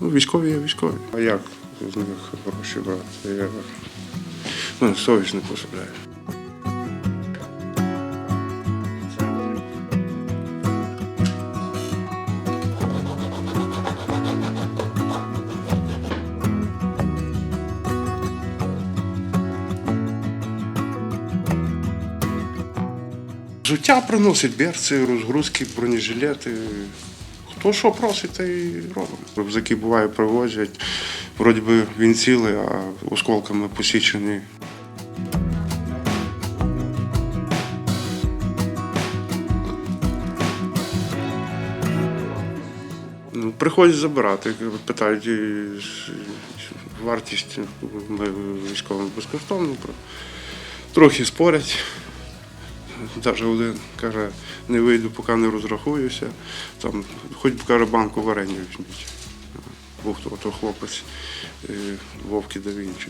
Ну, військові є військові. А як з них гроші брати? Я... Ну, совість не пособляє. Життя приносить берці, розгрузки, бронежилети. Хто що просить, те й робимо. Рюкзаки буває привозять, вроді би він цілий, а осколками посічений. Ну, приходять забирати, питають вартість військовим безкоштовно. Трохи спорять. Навіть один каже, не вийду, поки не розрахуюся. Там, хоч каже, банку варення візьміть. Був то хлопець е, Вовки да Вінчі.